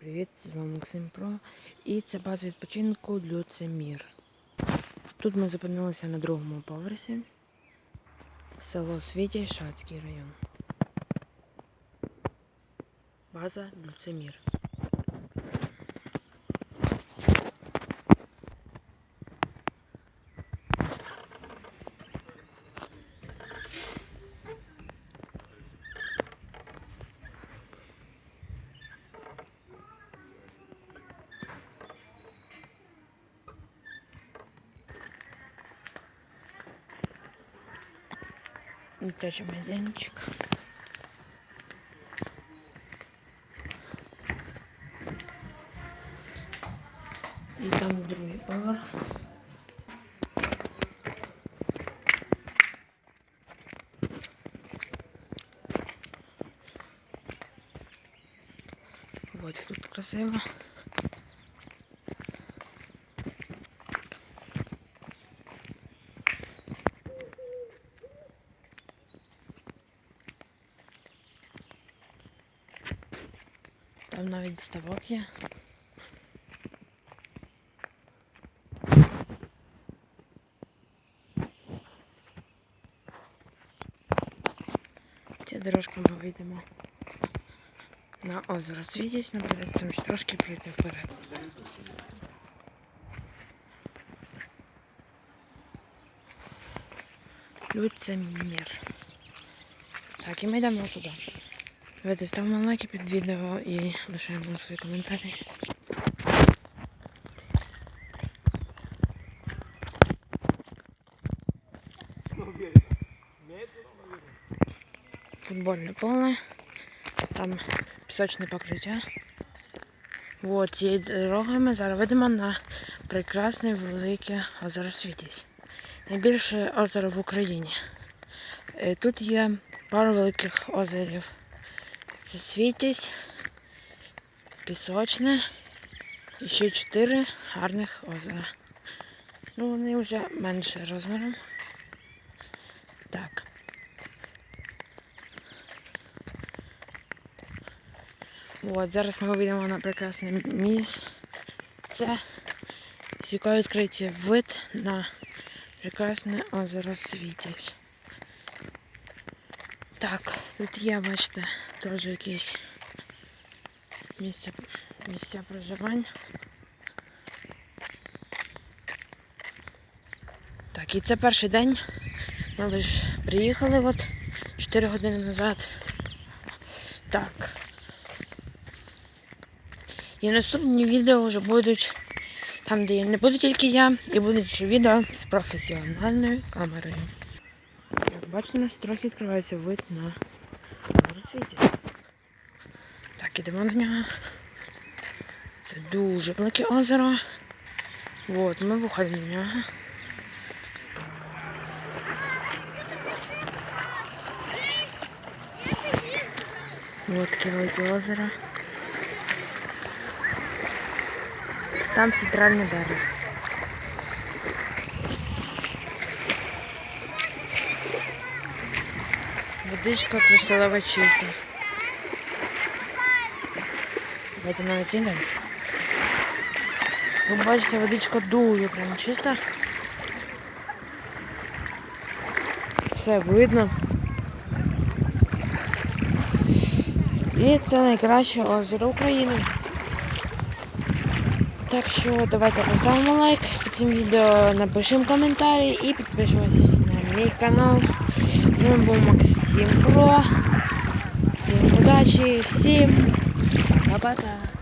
Привіт, з вами Максим Про. І це база відпочинку Люцемір. Тут ми зупинилися на другому поверсі. Село Світя, Шацький район. База Люцемір. Дитячий майданчик. І там другий поверх. Вот тут красиво. Там навіть ставок є. Ця дорожка ми вийдемо на озеро Світязь, наприклад, там ще трошки пройти вперед. Люцемір. Так, і ми йдемо туди. Давайте ставимо лайки під відео і лишаємо свої коментарі. Футбольне поле, там пісочне покриття. От цією дорогою ми зараз вийдемо на прекрасне велике озеро Світязь. Найбільше озеро в Україні. Е, Тут є пару великих озерів. Це Світязь, Пісочне і ще чотири гарних озера. Ну, вони вже менше розміром. Так. От, зараз ми вийдемо на прекрасне місце, з якого відкриється вид на прекрасне озеро Світязь. Так, тут є, бачите, теж якісь місця, місця проживання. Так, і це перший день. Ми лише приїхали от 4 години назад. Так. І наступні відео вже будуть там, де не буду тільки я, і будуть відео з професіональною камерою. Як бачите, у нас трохи відкривається вид на світі. Так, ідемо до. Це дуже велике озеро. От, ми виходимо до нього. Ось таке велике озеро. Там центральний берег. Водичка кришталева чиста. Давайте йдемо. Ви бачите, водичка дуже прям чиста. Все видно. І це найкраще озеро України. Так що давайте поставимо лайк під цим відео, напишемо коментарі і підпишемось на мій канал. З вами був Максим Про. Всім удачі, всім 好吧。